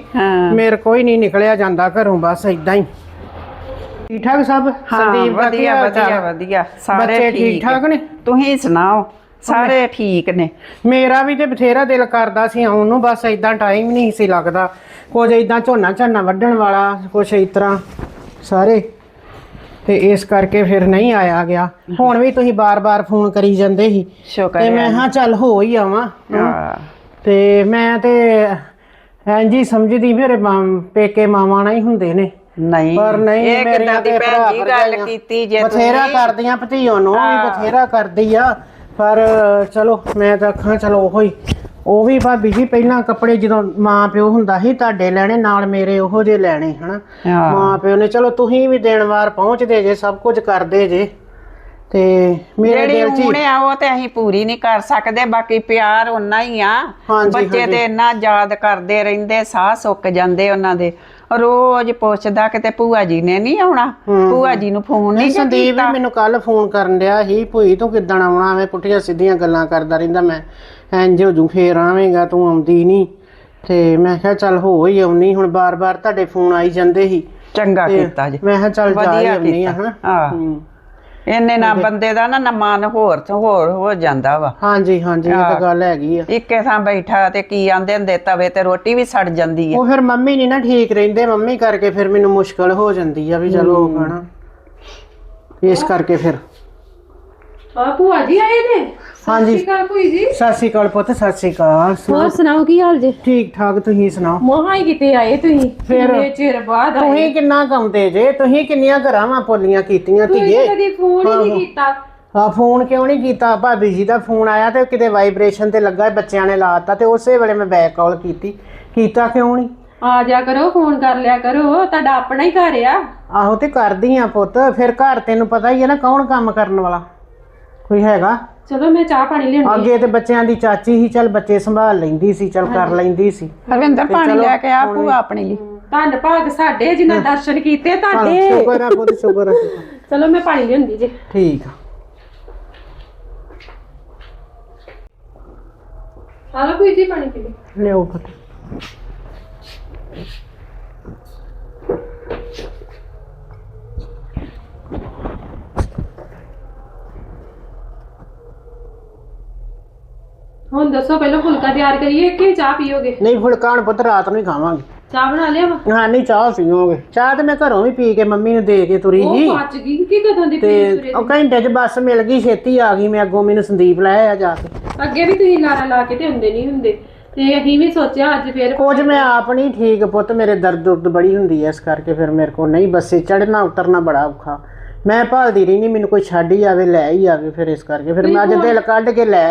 [SPEAKER 2] ਮੇਰੇ ਕੋਈ ਨਹੀਂ ਨਿਕਲਿਆ ਜਾਂਦਾ ਘਰੋਂ ਬਸ ਇਦਾਂ ਹੀ। ਠੀਕ ਠਾਕ ਸਭ?
[SPEAKER 1] ਹਾਂ
[SPEAKER 2] ਸੰਦੀਪ
[SPEAKER 1] ਵਧੀਆ ਵਧੀਆ? ਵਧੀਆ। ਸਾਰੇ
[SPEAKER 2] ਠੀਕ। ਠਾਕ ਨੇ?
[SPEAKER 1] ਤੁਸੀਂ ਸੁਣਾਓ? ਸਾਰੇ ਠੀਕ ਨੇ।
[SPEAKER 2] ਮੇਰਾ ਵੀ ਤੇ ਬਥੇਰਾ ਦਿਲ ਕਰਦਾ ਸੀ ਆਉਣ ਨੂੰ ਬਸ ਇਦਾਂ ਟਾਈਮ ਨਹੀਂ ਸੀ ਲੱਗਦਾ। ਕੁਝ ਇਦਾਂ ਝੋਨਾ ਝਾਨਾ ਵੱਢਣ ਵਾਲਾ ਕੁਝ ਇਸ ਤਰ੍ਹਾਂ ਸਾਰੇ। ਤੇ ਇਸ ਕਰਕੇ ਫਿਰ ਨਹੀਂ ਆਇਆ ਗਿਆ। ਹੁਣ ਵੀ ਤੁਸੀਂ ਬਾਰ-ਬਾਰ ਫੋਨ ਕਰੀ ਜਾਂਦੇ ਸੀ। ਤੇ ਮੈਂ ਹਾਂ ਚੱਲ ਹੋ ਹੀ ਆਵਾਂ। ਤੇ ਮੈਂ ਤੇ ਇੰਜੀ ਸਮਝਦੀ ਮੇਰੇ ਪੇਕੇ ਮਾਵਾਂ ਨਾਲ ਹੀ ਹੁੰਦੇ ਨੇ।
[SPEAKER 1] ਨਹੀਂ
[SPEAKER 2] ਪਰ ਨਹੀਂ
[SPEAKER 1] ਇਹ
[SPEAKER 2] ਮੇਰੀਆਂ
[SPEAKER 1] ਕਿੱਦਾਂ ਦੀ
[SPEAKER 2] ਤੇ
[SPEAKER 1] ਭੈਣ
[SPEAKER 2] ਭਰਾ
[SPEAKER 1] ਜੀ ਗੱਲ
[SPEAKER 2] ਭਰਜਾਈਆਂ
[SPEAKER 1] ਕੀਤੀ ਜੇ
[SPEAKER 2] ਬਥੇਰਾ
[SPEAKER 1] ਤੁਸੀਂ
[SPEAKER 2] ਕਰਦੀਆਂ ਭਤੀਓ ਨੂੰ ਵੀ ਬਥੇਰਾ ਕਰਦੀ ਆ। ਪਰ ਚਲੋ ਮੈਂ ਤਾਂ ਆਖਾਂ ਚਲੋ ਉਹੋ। ਹੀ ਉਹ ਵੀ ਭਾਬੀ ਜੀ ਪਹਿਲਾਂ ਕੱਪੜੇ ਜਦੋਂ ਮਾਂ ਪਿਓ ਹੁੰਦਾ ਸੀ ਤੁਹਾਡੇ ਲੈਣੇ ਨਾਲ ਮੇਰੇ ਉਹੋ ਜਿਹੇ ਲੈਣੇ ਹਨਾ?
[SPEAKER 1] ਹਾਂ।
[SPEAKER 2] ਮਾਂ ਪਿਓ ਨੇ ਚਲੋ ਤੁਸੀਂ ਵੀ ਦਿਨ ਵਾਰ ਪਹੁੰਚਦੇ ਜੇ ਸਭ ਕੁਝ ਕਰਦੇ ਜੇ। ਤੇ ਮੇਰੇ
[SPEAKER 1] ਜਿਹੜੀ
[SPEAKER 2] ਦਿਲ 'ਚ ਹੀ-
[SPEAKER 1] ਆ ਉਹ ਤੇ ਅਸੀਂ ਪੂਰੀ ਨਹੀਂ ਕਰ ਸਕਦੇ ਬਾਕੀ ਪਿਆਰ ਉਨਾ ਹੀ ਆ।
[SPEAKER 2] ਹਾਂਜੀ,
[SPEAKER 1] ਬੱਚੇ
[SPEAKER 2] ਹਾਂਜੀ।
[SPEAKER 1] ਤੇ ਇੰਨਾ ਯਾਦ ਕਰਦੇ ਰਹਿੰਦੇ ਸਾਹ ਸੁੱਕ ਜਾਂਦੇ ਉਹਨਾਂ ਦੇ। ਰੋਜ਼ ਪੁੱਛਦਾ ਕਿਤੇ ਭੂਆ ਜੀ ਨੇ ਨਹੀਂ ਆਉਣਾ। ਭੂਆ ਜੀ ਨੂੰ ਫੋਨ ਨਹੀਂ
[SPEAKER 2] ਸੰਦੀਪ ਵੀ ਮੈਨੂੰ ਕੱਲ ਫੋਨ ਕਰਨ ਡਿਆ ਸੀ ਭੂਈ ਤੂੰ ਕਿੱਦਣ ਆਉਣਾ? ਐਵੇਂ ਪੁੱਠੀਆਂ ਸਿੱਧੀਆਂ ਗੱਲਾਂ ਕਰਦਾ ਰਹਿੰਦਾ ਮੈਂ। ਇੰਜ ਹੋ ਜੂ ਫੇਰ ਆਵੇਂਗਾ ਤੂੰ ਆਉਂਦੀ ਨਹੀਂ। ਤੇ ਮੈਂ ਕਿਹਾ ਚੱਲ ਹੋ ਹੀ ਆਉਣੀ ਹੁਣ ਬਾਰ-ਬਾਰ ਤੁਹਾਡੇ ਫੋਨ ਆਈ ਜਾਂਦੇ ਸੀ।
[SPEAKER 1] ਚੰਗਾ ਕੀਤਾ ਜੀ।
[SPEAKER 2] ਮੈਂ ਕਿਹਾ ਚੱਲ ਜਾ ਹੀ
[SPEAKER 1] ਵਧੀਆ
[SPEAKER 2] ਆਉਣੀ ਆ
[SPEAKER 1] ਕੀਤਾ।
[SPEAKER 2] ਹਨਾ?
[SPEAKER 1] ਹਾਂ।
[SPEAKER 2] ਹੂੰ।
[SPEAKER 1] ਇੰਨੇ ਨਾ ਬੰਦੇ ਦਾ ਨਾ ਨਾ ਮਨ ਹੋਰ ਤੋਂ ਹੋਰ ਹੋ ਜਾਂਦਾ ਵਾ।
[SPEAKER 2] ਹਾਂਜੀ ਹਾਂਜੀ ਇਹ ਤਾਂ ਗੱਲ ਹੈਗੀ ਆ।
[SPEAKER 1] ਇੱਕੇ ਥਾਂ ਬੈਠਾ ਤੇ ਕੀ ਆਂਦੇ ਹੁੰਦੇ ਤਵੇ ਤੇ ਰੋਟੀ ਵੀ ਸੜ ਜਾਂਦੀ ਹੈ
[SPEAKER 2] ਉਹ ਫਿਰ ਮੰਮੀ ਨਹੀਂ ਨਾ ਠੀਕ ਰਹਿੰਦੇ ਮੰਮੀ ਕਰਕੇ ਫਿਰ ਮੈਨੂੰ ਮੁਸ਼ਕਲ ਹੋ ਜਾਂਦੀ ਆ ਵੀ ਚਲੋ ਹਨਾ। ਇਸ ਕਰਕੇ ਫਿਰ।
[SPEAKER 3] ਆ ਭੂਆ ਜੀ ਆਏ ਨੇ?
[SPEAKER 2] ਹਾਂਜੀ।
[SPEAKER 3] ਕਾਲ ਭੂਈ ਜੀ।
[SPEAKER 2] ਸਤਿ ਸ਼੍ਰੀ ਅਕਾਲ ਪੁੱਤ ਸਤਿ ਸ਼੍ਰੀ ਅਕਾਲ।
[SPEAKER 3] ਹੋਰ ਸੁਣਾਓ ਕੀ ਹਾਲ ਜੇ?
[SPEAKER 2] ਠੀਕ ਠਾਕ ਤੁਸੀਂ ਸੁਣਾਓ?
[SPEAKER 3] ਮੋਹਾਂ ਹੀ ਕਿਤੇ ਆਏ ਤੁਸੀਂ ਕਿੰਨੇ ਚਿਰ ਬਾਅਦ ਆਏ?
[SPEAKER 2] ਤੁਸੀਂ ਕਿੰਨਾ ਕਾਉਂਦੇ ਜੇ? ਤੁਸੀਂ ਕਿੰਨੀਆਂ ਘਰਾਂ ਵਾਂ ਪੋਲੀਆਂ ਕੀਤੀਆਂ ਧੀਏ?
[SPEAKER 3] ਤੁਸੀਂ ਕਦੀ ਫੋਨ ਹੀ ਨਹੀਂ ਕੀਤਾ।
[SPEAKER 2] ਆ ਫੋਨ ਕਿਉਂ ਨਹੀਂ ਕੀਤਾ? ਭਾਬੀ ਜੀ ਦਾ ਫੋਨ ਆਇਆ ਤੇ ਕਿਤੇ ਵਾਈਬ੍ਰੇਸ਼ਨ ਤੇ ਲੱਗਾ ਬੱਚਿਆਂ ਨੇ ਲਾਤਾ ਤੇ ਉਸੇ ਵੇਲੇ ਮੈਂ ਬੈਕ ਕਾਲ ਕੀਤੀ। ਕੀਤਾ ਕਿਉਂ ਨਹੀਂ?
[SPEAKER 3] ਆ ਜਾ ਕਰੋ ਫੋਨ ਕਰ ਲਿਆ ਕਰੋ। ਤੁਹਾਡਾ ਆਪਣਾ ਹੀ ਘਰ ਆ।
[SPEAKER 2] ਆਹੋ ਤੇ ਕਰਦੀ ਆ ਪੁੱਤ। ਫਿਰ ਘਰ ਤੈਨੂੰ ਪਤਾ ਹੀ ਹੈ ਨਾ ਕੌਣ ਕੰਮ ਕਰਨ ਵਾਲਾ। ਕੋਈ ਹੈਗਾ?
[SPEAKER 3] ਚਲੋ ਮੈਂ ਚਾਹ ਪਾਣੀ ਲਿਆਉਣੀ
[SPEAKER 2] ਅੱਗੇ ਤੇ ਬੱਚਿਆਂ ਦੀ ਚਾਚੀ ਹੀ ਚੱਲ ਬੱਚੇ ਸੰਭਾਲ ਲੈਂਦੀ ਸੀ ਚੱਲ ਕਰ ਲੈਂਦੀ ਸੀ।
[SPEAKER 1] ਹਰਵਿੰਦਰ ਪਾਣੀ ਲੈ ਕੇ ਆ ਭੂਆ ਆਪਣੀ ਲਈ।
[SPEAKER 3] ਧੰਨ ਭਾਗ ਸਾਡੇ ਜਿਨ੍ਹਾਂ ਦਰਸ਼ਨ ਕੀਤੇ ਤੁਹਾਡੇ।
[SPEAKER 2] ਸ਼ੁਕਰ ਆ ਪੁੱਤ ਸ਼ੁਕਰ ਆ।
[SPEAKER 3] ਚਲੋ ਮੈਂ ਪਾਣੀ ਲਿਆਉਂਦੀ ਜੇ।
[SPEAKER 2] ਠੀਕ ਆ।
[SPEAKER 3] ਜੀ ਪਾਣੀ ਪੀ ਲਓ।
[SPEAKER 2] ਲਿਓ ਪੁੱਤ
[SPEAKER 3] ਹੁਣ ਦੱਸੋ ਪਹਿਲਾਂ ਫੁਲਕਾ ਤਿਆਰ ਕਰੀਏ ਕਿ ਚਾਹ ਪੀਓਗੇ?
[SPEAKER 2] ਨਹੀਂ ਫੁਲਕਾਣ ਪੁੱਤ ਰਾਤ ਨੂੰ ਹੀ ਖਾਵਾਂਗੇ।
[SPEAKER 3] ਚਾਹ ਬਣਾ ਲਿਆ ਵਾ?
[SPEAKER 2] ਹਾਂ ਨਹੀਂ ਚਾਹ ਪੀਵਾਂਗੇ। ਚਾਹ ਤੇ ਮੈਂ ਘਰੋਂ ਵੀ ਪੀ ਕੇ ਮੰਮੀ ਨੂੰ ਦੇ ਕੇ ਤੁਰੀ ਸੀ।
[SPEAKER 3] ਉਹ ਪਚ ਗਈ ਕਿ ਕਦੋਂ ਦੀ ਪੀ
[SPEAKER 2] ਤੇ ਉਹ ਘੰਟੇ 'ਚ ਬੱਸ ਮਿਲ ਗਈ ਛੇਤੀ ਆ ਗਈ। ਮੈਂ ਅੱਗੋਂ ਮੈਨੂੰ ਸੰਦੀਪ ਲੈ ਆਇਆ ਜਾ ਕੇ।
[SPEAKER 3] ਅੱਗੇ ਵੀ ਤੁਸੀਂ ਲਾਰਾ ਲਾ ਕੇ ਤੇ ਹੁੰਦੇ ਨਹੀਂ ਹੁੰਦੇ। ਤੇ ਅਸੀਂ ਵੀ ਸੋਚਿਆ ਅੱਜ ਫੇਰ
[SPEAKER 2] ਕੁਝ ਮੈਂ ਆਪ ਨਹੀਂ ਠੀਕ ਪੁੱਤ ਮੇਰੇ ਦਰਦ ਦੁਰਦ ਬੜੀ ਹੁੰਦੀ ਐ। ਇਸ ਕਰਕੇ ਫਿਰ ਮੇਰੇ ਕੋਲ ਨਹੀਂ ਬੱਸੇ ਚੜਨਾ ਉਤਰਨਾ ਬੜਾ ਔਖਾ। ਮੈਂ ਭਾਲਦੀ ਰਹੀ ਨਹੀਂ ਮੈਨੂੰ ਕੋਈ ਛੱਡ ਹੀ ਆਵੇ ਲੈ ਹੀ ਆਵੇ ਫਿਰ ਇਸ ਕਰਕੇ। ਫਿਰ ਮੈਂ ਅੱਜ ਦਿਲ ਕੱਢ ਕੇ ਲੈ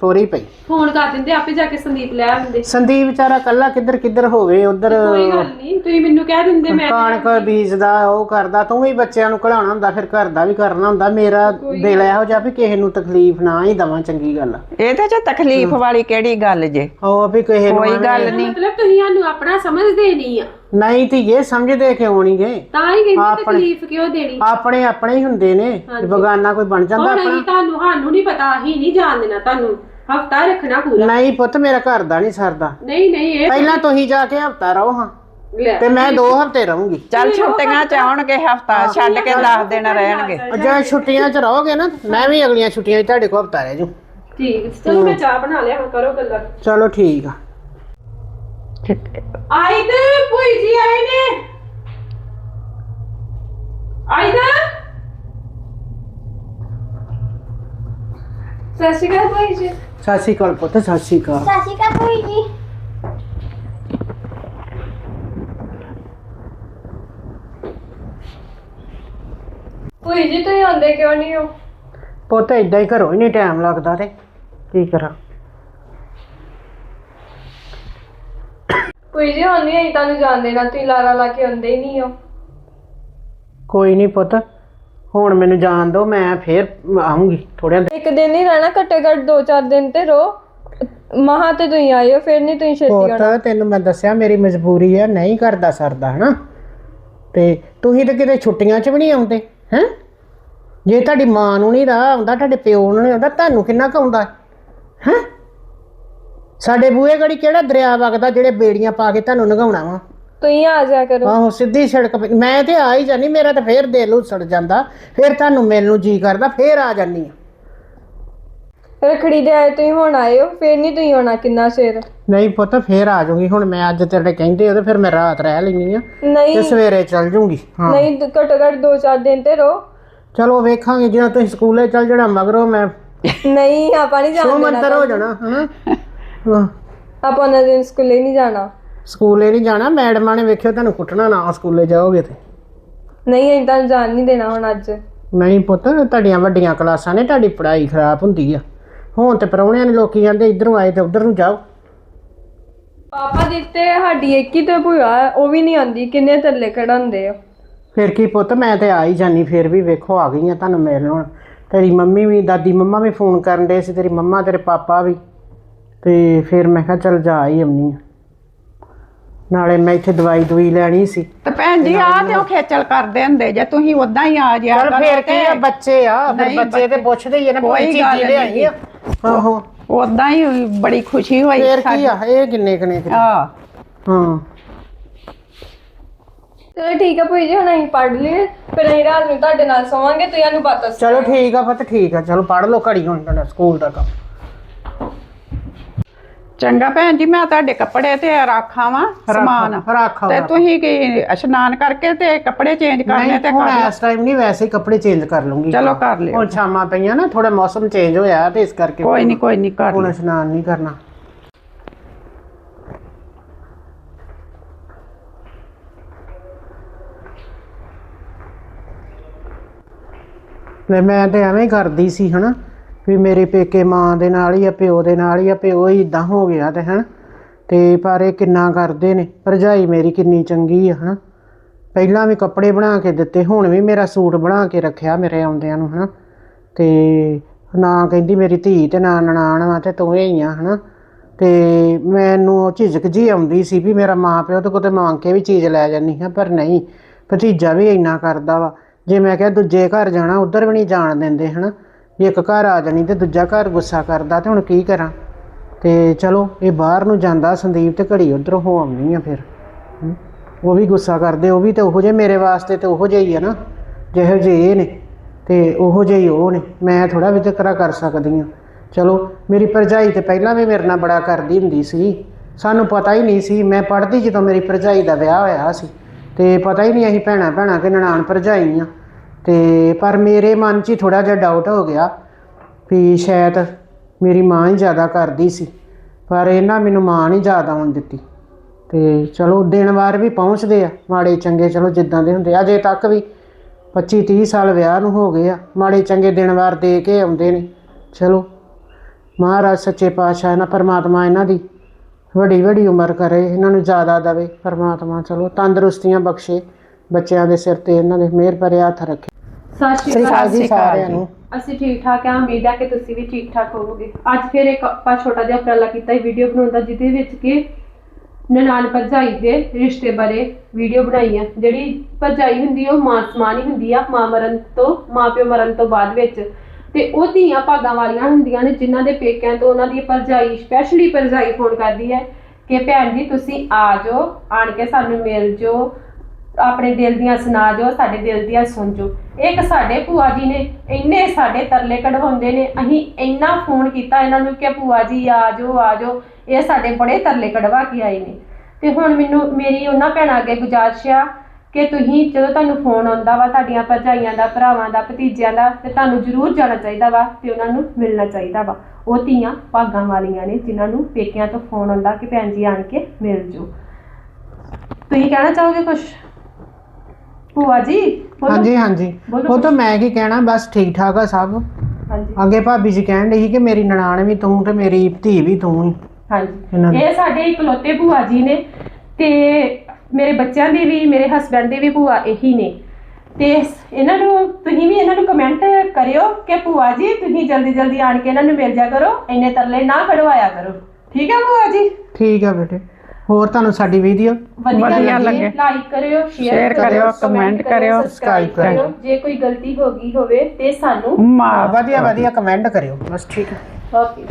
[SPEAKER 2] ਤੋਰੀ ਪਈ।
[SPEAKER 3] ਫੋਨ ਕਰ ਦਿੰਦੇ ਆਪੇ ਜਾ ਕੇ ਸੰਦੀਪ ਲੈ ਆਉਂਦੇ।
[SPEAKER 2] ਸੰਦੀਪ ਵਿਚਾਰਾ ਕੱਲਾ ਕਿੱਧਰ ਕਿੱਧਰ ਹੋਵੇ ਉਧਰ
[SPEAKER 3] ਕੋਈ ਗੱਲ ਨਹੀਂ ਤੁਸੀਂ ਮੈਨੂੰ ਕਹਿ ਦਿੰਦੇ ਮੈਂ
[SPEAKER 2] ਕਣਕ ਬੀਜਦਾ ਉਹ ਕਰਦਾ ਤੂੰ ਵੀ ਬੱਚਿਆਂ ਨੂੰ ਘਲਾਉਣਾ ਹੁੰਦਾ ਫਿਰ ਘਰ ਦਾ ਵੀ ਕਰਨਾ ਹੁੰਦਾ। ਮੇਰਾ ਦਿਲ ਇਹੋ ਜਿਹਾ ਵੀ ਕਿਸੇ ਨੂੰ ਤਕਲੀਫ ਨਾ ਹੀ ਦਵਾਂ ਚੰਗੀ ਗੱਲ। ਆ।
[SPEAKER 1] ਇਹਦੇ ਚ ਤਕਲੀਫ ਵਾਲੀ ਕਿਹੜੀ ਗੱਲ ਜੇ?
[SPEAKER 2] ਉਹ ਵੀ ਕਿਸੇ ਨੂੰ
[SPEAKER 1] ਕੋਈ ਗੱਲ ਨਹੀਂ।
[SPEAKER 3] ਮਤਲਬ ਤੁਸੀਂ ਸਾਨੂੰ ਆਪਣਾ ਸਮਝਦੇ ਨਹੀਂ ਆ।
[SPEAKER 2] ਨਹੀਂ ਧੀਏ ਸਮਝਦੇ ਕਿਉਂ ਨਹੀਂ ਗਏ
[SPEAKER 3] ਤਾਂ ਹੀ ਕਹਿੰਦੇ ਤਕਲੀਫ ਕਿਉਂ ਦੇਣੀ?
[SPEAKER 2] ਆਪਣੇ ਆਪਣੇ ਹੀ ਹੁੰਦੇ ਨੇ ਬਗਾਨਾ ਕੋਈ ਬਣ ਜਾਂਦਾ
[SPEAKER 3] ਹੁਣ ਅਸੀਂ ਤੁਹਾਨੂੰ ਸਾਨੂੰ ਨਹੀਂ ਪਤਾ ਅਸੀਂ ਨਹੀਂ ਜਾਣ ਦੇਣਾ ਤੁਹਾਨੂੰ। ਹਫਤਾ ਰੱਖਣਾ ਪੂਰਾ।
[SPEAKER 2] ਨਹੀਂ ਪੁੱਤ ਮੇਰਾ ਘਰ ਦਾ ਨਹੀਂ ਸਰਦਾ।
[SPEAKER 3] ਨਹੀਂ ਨਹੀਂ ਇਹ
[SPEAKER 2] ਪਹਿਲਾਂ ਤੁਸੀਂ ਜਾ ਕੇ ਹਫਤਾ ਰਹੋ ਹਾਂ।
[SPEAKER 3] ਲੈ।
[SPEAKER 2] ਤੇ ਮੈਂ 2 ਹਫ਼ਤੇ ਰਹੂੰਗੀ।
[SPEAKER 1] ਚੱਲ ਛੁੱਟੀਆਂ ਚ ਆਉਣਗੇ ਹਫਤਾ ਛੱਡ ਕੇ 10 ਦਿਨ ਰਹਿਣਗੇ।
[SPEAKER 2] ਜੇ ਛੁੱਟੀਆਂ 'ਚ ਰਹੋਗੇ ਨਾ ਮੈਂ ਵੀ ਅਗਲੀਆਂ ਛੁੱਟੀਆਂ 'ਚ ਤੁਹਾਡੇ ਕੋਲ ਹਫਤਾ ਰਹਿ ਜੂ
[SPEAKER 3] ਠੀਕ ਚਲੋ ਮੈਂ ਚਾਹ ਬਣਾ ਲਿਆ ਹੁਣ ਕਰੋ ਗੱਲਾਂ।
[SPEAKER 2] ਚਲੋ ਠੀਕ ਆ।
[SPEAKER 3] ਆਈ ਤੇ ਭੂਈ ਜੀ ਆਏ ਨੇ। ਆਈ ਨਾ ਸਤਿ ਸ਼੍ਰੀ ਅਕਾਲ ਭੂਈ ਜੀ।
[SPEAKER 2] ਸਤਿ ਸ਼੍ਰੀ ਅਕਾਲ ਪੁੱਤ ਸਤਿ ਸ਼੍ਰੀ ਅਕਾਲ।
[SPEAKER 4] ਸਤਿ ਸ਼੍ਰੀ ਅਕਾਲ ਭੂਈ ਜੀ।
[SPEAKER 3] ਭੂਈ ਜੀ ਤੁਸੀਂ ਆਉਂਦੇ ਕਿਉਂ ਨਹੀਂ ਹੋ?
[SPEAKER 2] ਪੁੱਤ ਇਦਾਂ ਹੀ ਘਰੋਂ ਹੀ ਨਹੀਂ ਟਾਈਮ ਲੱਗਦਾ ਤੇ। ਕੀ ਕਰਾਂ?
[SPEAKER 3] ਭੂਈ ਜੀ ਹੁਣ ਨਹੀਂ ਆਈ ਤੁਹਾਨੂੰ ਜਾਣ ਦੇਣਾ ਤੁਸੀਂ ਲਾਰਾ ਲਾ ਕੇ ਆਉਂਦੇ ਹੀ ਨਹੀਂ ਹੋ।
[SPEAKER 2] ਕੋਈ ਨਹੀਂ ਪੁੱਤ ਹੁਣ ਮੈਨੂੰ ਜਾਣ ਦਿਓ ਮੈਂ ਫੇਰ ਆਉਂਗੀ ਥੋੜ੍ਹਾ
[SPEAKER 5] ਇੱਕ ਦਿਨ ਹੀ ਰਹਿਣਾ ਘੱਟੇ ਘੱਟ ਦੋ ਚਾਰ ਦਿਨ ਤੇ ਰੋ। ਮਹਾ ਤੇ ਤੁਸੀਂ ਹੋ ਫਿਰ ਨਹੀਂ ਤੁਸੀਂ ਛੇਤੀ ਆਉਣਾ।
[SPEAKER 2] ਪੁੱਤ ਤੈਨੂੰ ਮੈਂ ਦੱਸਿਆ ਮੇਰੀ ਮਜਬੂਰੀ ਹੈ ਨਹੀਂ ਕਰਦਾ ਸਰਦਾ ਹਨਾ? ਤੇ ਤੁਸੀਂ ਤਾਂ ਕਿਤੇ ਛੁੱਟੀਆਂ 'ਚ ਵੀ ਨਹੀਂ ਆਉਂਦੇ ਹੈ? ਜੇ ਤੁਹਾਡੀ ਮਾਂ ਨੂੰ ਨਹੀਂ ਰਾਹ ਆਉਂਦਾ ਤੁਹਾਡੇ ਪਿਓ ਨੂੰ ਨਹੀਂ ਆਉਂਦਾ ਤੁਹਾਨੂੰ ਕਿੰਨਾ ਕੁ ਆਉਂਦਾ ਹੈ? ਸਾਡੇ ਬੂਹੇ ਗੜੀ ਕਿਹੜਾ ਦਰਿਆ ਵਗਦਾ ਜਿਹੜੇ ਬੇੜੀਆਂ ਪਾ ਕੇ ਤੁਹਾਨੂੰ ਨਗਾਉਣਾ ਵਾ?
[SPEAKER 5] ਤੁਸੀਂ ਆ ਜਾ ਕਰੋ।
[SPEAKER 2] ਆਹੋ ਸਿੱਧੀ ਸੜਕ ਪੇ- ਮੈਂ ਤੇ ਆ ਹੀ ਜਾਨੀ ਮੇਰਾ ਤਾਂ ਫੇਰ ਦਿਲ ਉਸੜ ਜਾਂਦਾ। ਫੇਰ ਤੁਹਾਨੂੰ ਮਿਲਣ ਨੂੰ ਜੀ ਕਰਦਾ ਫੇਰ ਆ ਜਾਨੀ ਆ।
[SPEAKER 5] ਰਖੜੀ ਦੇ ਆਏ ਤੁਸੀਂ ਹੁਣ ਆਏ ਹੋ ਫਿਰ ਨਹੀਂ ਤੁਸੀਂ ਆਉਣਾ ਕਿੰਨਾ ਸਿਰ
[SPEAKER 2] ਨਹੀਂ ਪੁੱਤ ਫੇਰ ਆ ਜਾਊਂਗੀ। ਹੁਣ ਮੈਂ ਅੱਜ ਤੇਰੇ ਕਹਿੰਦੇ ਉਹਦੇ ਫਿਰ ਮੈਂ ਰਾਤ ਰਹਿ ਲੈਣੀ ਆ ਤੇ
[SPEAKER 5] ਨਹੀਂ।
[SPEAKER 2] ਸਵੇਰੇ ਚੱਲ ਜੂੰਗੀ ਹਾਂ।
[SPEAKER 5] ਨਹੀਂ ਦ- ਘੱਟੋ ਘੱਟ 2-4 ਦਿਨ ਤੇ ਰਹੋ।
[SPEAKER 2] ਚਲੋ ਵੇਖਾਂਗੇ ਜਦੋਂ ਤੁਸੀਂ ਸਕੂਲੇ ਚੱਲ ਜਾਣਾ ਮਗਰੋਂ ਮੈਂ
[SPEAKER 5] ਨਹੀਂ ਆਪਾਂ ਨਹੀਂ
[SPEAKER 2] ਸੋ
[SPEAKER 5] ਜਾਣਾ
[SPEAKER 2] ਮੰਤਰ ਹੋ ਜਾਣਾ ਹਨਾ? ਹਾਂ।
[SPEAKER 5] ਆਪਾਂ ਉਹਨਾਂ ਦਿਨ ਸਕੂਲੇ ਨਹੀਂ ਜਾਣਾ।
[SPEAKER 2] ਸਕੂਲੇ ਨਹੀਂ ਜਾਣਾ ਮੈਡਮਾਂ ਨੇ ਵੇਖਿਓ ਤੁਹਾਨੂੰ ਕੁੱਟਣਾ ਨਾ ਸਕੂਲੇ ਜਾਓਗੇ ਤੇ।
[SPEAKER 5] ਨਹੀਂ ਅਸੀਂ ਤੁਹਾਨੂੰ ਜਾਣ ਨਹੀਂ ਦੇਣਾ ਹੁਣ ਅੱਜ।
[SPEAKER 2] ਨਹੀਂ ਪੁੱਤ ਤੁਹਾਡੀਆਂ ਵੱਡੀਆਂ ਕਲਾਸਾਂ ਨੇ ਤੁਹਾਡੀ ਪੜ੍ਹਾਈ ਖਰਾਬ ਹੁੰਦੀ ਆ। ਹੁਣ ਤੇ ਪਰੌਣਿਆਂ ਨੇ ਲੋਕੀ ਕਹਿੰਦੇ ਇਧਰੋਂ ਆਏ ਤੇ ਉਧਰ ਨੂੰ ਜਾਓ।
[SPEAKER 5] ਪਾਪਾ ਦੀ ਤੇ ਸਾਡੀ ਇੱਕ ਹੀ ਤੇ ਭੂਆ ਹੈ, ਉਹ ਵੀ ਨਹੀਂ ਆਂਦੀ ਕਿੰਨੇ ਥੱਲੇ ਕਢਾਉਂਦੇ ਆ।
[SPEAKER 2] ਫਿਰ ਕੀ ਪੁੱਤ ਮੈਂ ਤੇ ਆ ਹੀ ਜਾਨੀ ਫਿਰ ਵੀ ਵੇਖੋ ਆ ਗਈਆਂ ਤੁਹਾਨੂੰ ਮਿਲਣ। ਹੁਣ ਤੇਰੀ ਮੰਮੀ ਵੀ ਦਾਦੀ ਮੰਮਾ ਵੀ ਫੋਨ ਕਰਨ ਦੇ ਸੀ ਤੇਰੀ ਮੰਮਾ ਤੇਰੇ ਪਾਪਾ ਵੀ। ਤੇ ਫਿਰ ਮੈਂ ਕਿਹਾ ਚੱਲ ਜਾ ਹੀ ਆਉਣੀ ਆ ਨਾਲੇ ਮੈਂ ਇੱਥੇ ਦਵਾਈ ਦਵਾਈ ਲੈਣੀ ਸੀ।
[SPEAKER 1] ਤੇ ਭੈਣ ਜੀ ਆ ਤੇ ਉਹ ਖੇਚਲ ਕਰਦੇ ਹੁੰਦੇ ਜੇ ਤੁਸੀਂ ਉਦਾਂ ਹੀ ਆ ਜਿਆ
[SPEAKER 2] ਚੱਲ ਫਿਰ ਕੀ ਆ ਬੱਚੇ ਆ ਫਿਰ
[SPEAKER 1] ਨਹੀਂ,
[SPEAKER 2] ਬੱਚੇ ਤੇ ਪੁੱਛਦੇ ਹੀ ਆ ਨਾ
[SPEAKER 1] ਕੋਈ
[SPEAKER 2] ਕੋਈ
[SPEAKER 1] ਗੱਲ
[SPEAKER 2] ਚੀਜ਼ ਲਿਆਈ ਆ। ਆਹੋ।
[SPEAKER 1] ਉਦਾਂ ਹੀ ਬੜੀ ਖੁਸ਼ੀ ਹੋਈ
[SPEAKER 2] ਫਿਰ ਕੀ ਆ ਇਹ ਕਿੰਨੇ ਕਿੰਨੇ
[SPEAKER 1] ਆ
[SPEAKER 2] ਹਾਂ।
[SPEAKER 5] ਚਲੋ ਠੀਕ ਹੈ ਭੂਈ ਜੀ ਹੁਣ ਅਸੀਂ ਪੜ੍ਹ ਲਈਏ। ਫਿਰ ਅਸੀਂ ਰਾਤ ਨੂੰ ਤੁਹਾਡੇ ਨਾਲ ਸੋਵਾਂਗੇ ਤੁਸੀਂ ਸਾਨੂੰ ਪਤਾ
[SPEAKER 2] ਚਲੋ ਠੀਕ ਆ ਪੁੱਤ ਠੀਕ ਆ। ਚਲੋ ਪੜ੍ਹ ਲਓ ਘੜੀ ਹੁਣ ਤੁਹਾਡਾ ਸਕੂਲ ਦਾ ਕੰਮ।
[SPEAKER 1] ਚੰਗਾ ਭੈਣ ਜੀ ਮੈਂ ਤੁਹਾਡੇ ਕੱਪੜੇ ਤੇ ਰੱਖਾਂ ਵਾਂ ਸਮਾਨ।
[SPEAKER 2] ਰੱਖ
[SPEAKER 1] ਤੇ ਤੁਸੀਂ ਕੀ ਇਸ਼ਨਾਨ ਕਰਕੇ ਤੇ ਕੱਪੜੇ ਚੇਂਜ ਕਰਨੇ ਤੇ
[SPEAKER 2] ਹੁਣ। ਇਸ ਟਾਈਮ ਨਹੀਂ ਵੈਸੇ ਹੀ ਕੱਪੜੇ ਚੇਂਜ ਕਰ ਲੂੰਗੀ।
[SPEAKER 1] ਚਲੋ ਕਰ ਲਿਓ।
[SPEAKER 2] ਹੁਣ ਸ਼ਾਮਾਂ ਪਈਆਂ ਨਾ ਥੋੜਾ ਮੌਸਮ ਚੇਂਜ ਹੋਇਆ ਤੇ ਇਸ ਕਰਕੇ
[SPEAKER 1] ਕੋਈ ਨਹੀਂ ਕੋਈ ਨਹੀਂ ਕਰ
[SPEAKER 2] ਹੁਣ
[SPEAKER 1] ਲਿਓ।
[SPEAKER 2] ਇਸ਼ਨਾਨ ਨਹੀਂ ਕਰਨਾ। ਲੈ ਮੈਂ ਤੇ ਐਵੇਂ ਹੀ ਕਰਦੀ ਸੀ ਹਨਾ। ਵੀ ਮੇਰੇ ਪੇਕੇ ਮਾਂ ਦੇ ਨਾਲ ਹੀ ਆ, ਪਿਓ ਦੇ ਨਾਲ ਹੀ ਆ, ਪਿਓ ਹੀ ਇਦਾਂ ਹੋ ਗਿਆ ਤੇ ਹਨਾ ਤੇ ਪਰ ਇਹ ਕਿੰਨਾ ਕਰਦੇ ਨੇ, ਭਰਜਾਈ ਮੇਰੀ ਕਿੰਨੀ ਚੰਗੀ ਆ ਹਨਾ ਪਹਿਲਾਂ ਵੀ ਕੱਪੜੇ ਬਣਾ ਕੇ ਦਿੱਤੇ, ਹੁਣ ਵੀ ਮੇਰਾ ਸੂਟ ਬਣਾ ਕੇ ਰੱਖਿਆ ਮੇਰੇ ਆਉਂਦਿਆਂ ਨੂੰ ਹਨਾ ਤੇ ਨਾ ਕਹਿੰਦੀ ਮੇਰੀ ਧੀ ਤੇ ਨਾ ਨਨਾਣ ਵਾ ਤੇ ਤੂੰ ਹੀ ਆ ਹਨਾ ਤੇ ਮੈਨੂੰ ਉਹ ਝਿਜਕ ਜੀ ਆਉਂਦੀ ਸੀ ਵੀ ਮੇਰਾ ਮਾਂ ਪਿਓ ਤੇ ਕੋਤੇ ਮੰਗ ਕੇ ਵੀ ਚੀਜ਼ ਲੈ ਜਾਨੀ ਹਾਂ ਪਰ ਨਹੀਂ। ਭਤੀਜਾ ਵੀ ਇੰਨਾ ਕਰਦਾ ਵਾ। ਜੇ ਮੈਂ ਕਿਹਾ ਦੂਜੇ ਘਰ ਜਾਣਾ, ਉਧਰ ਵੀ ਨਹੀਂ ਜਾਣ ਦਿੰਦੇ ਹਨਾ ਵੀ ਇੱਕ ਘਰ ਆ ਜਾਣੀ ਤੇ ਦੂਜਾ ਘਰ ਗੁੱਸਾ ਕਰਦਾ ਤੇ ਹੁਣ ਕੀ ਕਰਾਂ? ਤੇ ਚਲੋ, ਇਹ ਬਾਹਰ ਨੂੰ ਜਾਂਦਾ ਸੰਦੀਪ ਤੇ ਘੜੀ ਉਧਰੋਂ ਹੋ ਆਉਣੀ ਆ ਫਿਰ। ਉਹ ਵੀ ਗੁੱਸਾ ਕਰਦੇ, ਉਹ ਵੀ ਤੇ ਉਹੋ ਜਿਹੇ ਮੇਰੇ ਵਾਸਤੇ ਤੇ ਉਹੋ ਜਿਹੇ ਹੀ ਆ ਨਾ। ਜਿਹੋ ਜਿਹੇ ਇਹ ਨੇ ਤੇ ਉਹੋ ਜਿਹੇ ਹੀ ਉਹ ਨੇ। ਮੈਂ ਥੋੜਾ ਵਿਤਕਰਾ ਕਰ ਸਕਦੀ ਆ। ਚਲੋ, ਮੇਰੀ ਭਰਜਾਈ ਤੇ ਪਹਿਲਾਂ ਵੀ ਮੇਰੇ ਨਾਲ ਬੜਾ ਕਰਦੀ ਹੁੰਦੀ ਸੀ। ਸਾਨੂੰ ਪਤਾ ਹੀ ਨਹੀਂ ਸੀ। ਮੈਂ ਪੜ੍ਹਦੀ ਜਦੋਂ ਮੇਰੀ ਭਰਜਾਈ ਦਾ ਵਿਆਹ ਹੋਇਆ ਸੀ। ਤੇ ਪਤਾ ਹੀ ਨਹੀਂ ਅਸੀਂ ਭੈਣਾ ਭੈਣਾ ਕਿ ਨਨਾਣ ਭਰਜਾਈ ਆ। ਤੇ ਪਰ ਮੇਰੇ ਮਨ 'ਚ ਥੋੜਾ ਜਿਹਾ ਡਾਊਟ ਹੋ ਗਿਆ ਵੀ ਸ਼ਾਇਦ ਮੇਰੀ ਮਾਂ ਹੀ ਜ਼ਿਆਦਾ ਕਰਦੀ ਸੀ, ਪਰ ਇਹਨਾਂ ਮੈਨੂੰ ਮਾਂ ਨਹੀਂ ਜ਼ਿਆਦਾ ਆਉਣ ਦਿੱਤੀ। ਤੇ ਚਲੋ ਦਿਨ ਵਾਰ ਵੀ ਪਹੁੰਚਦੇ ਆ ਮਾੜੇ ਚੰਗੇ, ਚਲੋ ਜਿੱਦਾਂ ਦੇ ਹੁੰਦੇ ਆ। ਅਜੇ ਤੱਕ ਵੀ 25 30 ਸਾਲ ਵਿਆਹ ਨੂੰ ਹੋ ਗਏ ਆ, ਮਾੜੇ ਚੰਗੇ ਦਿਨ ਵਾਰ ਦੇ ਕੇ ਆਉਂਦੇ ਨੇ। ਚਲੋ ਮਹਾਰਾਜ ਸੱਚੇ ਪਾਤਸ਼ਾਹ ਇਹਨਾਂ, ਪਰਮਾਤਮਾ ਇਹਨਾਂ ਦੀ ਵੱਡੀ ਵੱਡੀ ਉਮਰ ਕਰੇ, ਇਹਨਾਂ ਨੂੰ ਜ਼ਿਆਦਾ ਦਵੇ। ਪਰਮਾਤਮਾ ਚਲੋ ਤੰਦਰੁਸਤੀਆਂ ਬਖਸ਼ੇ, ਬੱਚਿਆਂ ਦੇ ਸਿਰ ਤੇ ਇਹਨਾਂ ਦੇ ਮਿਹਰ ਭਰੇ ਹੱਥ ਰੱਖੇ।
[SPEAKER 3] ਸਤਿ
[SPEAKER 2] ਸ੍ਰੀ
[SPEAKER 3] ਸ਼੍ਰੀ ਅਕਾਲ
[SPEAKER 2] ਅਕਾਲ ਜੀ। ਸਾਰਿਆਂ ਨੂੰ
[SPEAKER 3] ਅਸੀਂ ਠੀਕ ਠਾਕ ਹਾਂ ਉਮੀਦ ਹੈ ਕਿ ਤੁਸੀਂ ਵੀ ਠੀਕ ਠਾਕ ਹੋਵੋਗੇ। ਅੱਜ ਫਿਰ ਇੱਕ ਆਪਾਂ ਛੋਟਾ ਜਿਹਾ ਉਪਰਾਲਾ ਕੀਤਾ ਹੈ ਵੀਡੀਓ ਬਣਾਉਣ ਦਾ ਜਿਹਦੇ ਵਿੱਚ ਕਿ ਨਨਾਣ ਭਰਜਾਈ ਦੇ ਰਿਸ਼ਤੇ ਬਾਰੇ ਵੀਡੀਓ ਬਣਾਈ ਹੈ ਜਿਹੜੀ ਭਰਜਾਈ ਹੁੰਦੀ ਉਹ ਮਾਂ ਸਮਾਨ ਹੀ ਹੁੰਦੀ ਆ ਮਾਂ ਮਰਨ ਤੋਂ ਮਾਂ ਪਿਓ ਮਰਨ ਤੋਂ ਬਾਅਦ ਵਿੱਚ। ਤੇ ਉਹ ਧੀਆਂ ਭਾਗਾਂ ਵਾਲੀਆਂ ਹੁੰਦੀਆਂ ਨੇ ਜਿਨ੍ਹਾਂ ਦੇ ਪੇਕਿਆਂ ਤੋਂ ਉਹਨਾਂ ਦੀ ਭਰਜਾਈ ਸਪੈਸ਼ਲੀ ਭਰਜਾਈ ਫੋਨ ਕਰਦੀ ਹੈ ਕਿ ਭੈਣ ਜੀ ਤੁਸੀਂ ਆ ਜਾਓ ਆਣ ਕੇ ਸਾਨੂੰ ਮਿਲ ਜਾਓ ਆਪਣੇ ਦਿਲ ਦੀਆਂ ਸੁਣਾ ਜੋ ਸਾਡੇ ਦਿਲ ਦੀਆਂ ਸੁਣ ਜੋ ਇੱਕ ਸਾਡੇ ਭੂਆ ਜੀ ਨੇ, ਇੰਨੇ ਸਾਡੇ ਤਰਲੇ ਕਢਵਾਉਂਦੇ ਨੇ। ਅਸੀਂ ਇੰਨਾ ਫੋਨ ਕੀਤਾ ਇਹਨਾਂ ਨੂੰ ਕਿ ਭੂਆ ਜੀ ਆ ਜਾਓ ਆ ਜਾਓ। ਇਹ ਸਾਡੇ ਬੜੇ ਤਰਲੇ ਕਢਵਾ ਕੇ ਆਏ ਨੇ। ਤੇ ਹੁਣ ਮੈਨੂੰ, ਮੇਰੀ ਉਹਨਾਂ ਭੈਣਾਂ ਅੱਗੇ ਗੁਜ਼ਾਰਿਸ਼ ਆ ਕਿ ਤੁਸੀਂ ਜਦੋਂ ਤੁਹਾਨੂੰ ਫੋਨ ਆਉਂਦਾ ਵਾ, ਤੁਹਾਡੀਆਂ ਭਰਜਾਈਆਂ ਦਾ, ਭਰਾਵਾਂ ਦਾ, ਭਤੀਜਿਆਂ ਦਾ, ਤੇ ਤੁਹਾਨੂੰ ਜ਼ਰੂਰ ਜਾਣਾ ਚਾਹੀਦਾ ਵਾ ਤੇ ਉਹਨਾਂ ਨੂੰ ਮਿਲਣਾ ਚਾਹੀਦਾ ਵਾ। ਉਹ ਧੀਆਂ ਭਾਗਾਂ ਵਾਲੀਆਂ ਨੇ, ਜਿਨ੍ਹਾਂ ਨੂੰ ਪੇਕਿਆਂ ਤੋਂ ਫੋਨ ਆਉਂਦਾ ਕਿ ਭੈਣ ਜੀ ਆਣ ਕੇ ਮਿਲ ਜਾਓ। ਤੁਸੀਂ ਕਹਿਣਾ ਚਾਹੋਗੇ ਕੁਝ ਭੂਆ ਜੀ ਬੋਲੋ।
[SPEAKER 2] ਹਾਂਜੀ ਹਾਂਜੀ।
[SPEAKER 3] ਬੋਲੋ
[SPEAKER 2] ਉਹ ਤਾਂ ਮੈਂ ਕੀ ਕਹਿਣਾ ਬਸ ਠੀਕ ਠਾਕ ਆ ਸਭ।
[SPEAKER 3] ਹਾਂਜੀ।
[SPEAKER 2] ਅੱਗੇ ਭਾਬੀ ਜੀ ਕਹਿਣ ਡਈ ਸੀ ਕਿ ਮੇਰੀ ਨਨਾਣ ਵੀ ਤੂੰ ਤੇ ਮੇਰੀ ਧੀ ਵੀ ਤੂੰ ਹੀ। ਇਹਨਾਂ
[SPEAKER 3] ਹਾਂਜੀ। ਇਹ ਸਾਡੇ ਇਕਲੌਤੇ ਭੂਆ ਜੀ ਨੇ ਤੇ ਮੇਰੇ ਬੱਚਿਆਂ ਦੀ ਵੀ ਮੇਰੇ ਹਸਬੰਡ ਦੀ ਵੀ ਭੂਆ ਇਹੀ ਨੇ। ਤੇ ਇਹਨਾਂ ਨੂੰ ਤੁਸੀਂ ਵੀ ਇਹਨਾਂ ਨੂੰ ਕਮੈਂਟ ਕਰਿਓ ਕਿ ਭੂਆ ਜੀ ਤੁਸੀਂ ਜਲਦੀ ਜਲਦੀ ਆਣ ਕੇ ਇਹਨਾਂ ਨੂੰ ਮਿਲ ਜਾ ਕਰੋ ਇੰਨੇ ਤਰਲੇ ਨਾ ਕਢਵਾਇਆ ਕਰੋ। ਠੀਕ ਹੈ ਭੂਆ ਜੀ?
[SPEAKER 2] ਠੀਕ ਆ ਬੇਟੇ। ਹੋਰ ਤੁਹਾਨੂੰ ਸਾਡੀ ਵੀਡੀਓ
[SPEAKER 1] ਵਧੀਆ ਲੱਗੇ।
[SPEAKER 3] ਲਾਈਕ ਕਰਿਓ ਸ਼ੇਅਰ
[SPEAKER 1] ਕਰਿਓ, comment ਕਰਿਓ,
[SPEAKER 3] ਸਬਸਕ੍ਰਾਈਬ ਕਰਿਓ। ਜੇ ਕੋਈ ਗਲਤੀ ਹੋ ਗਈ ਹੋਵੇ ਤੇ ਸਾਨੂੰ
[SPEAKER 2] ਵਧੀਆ ਵਧੀਆ ਕਮੈਂਟ ਕਰਿਓ। ਬਸ ਠੀਕ ਹੈ।
[SPEAKER 3] ਓਕੇ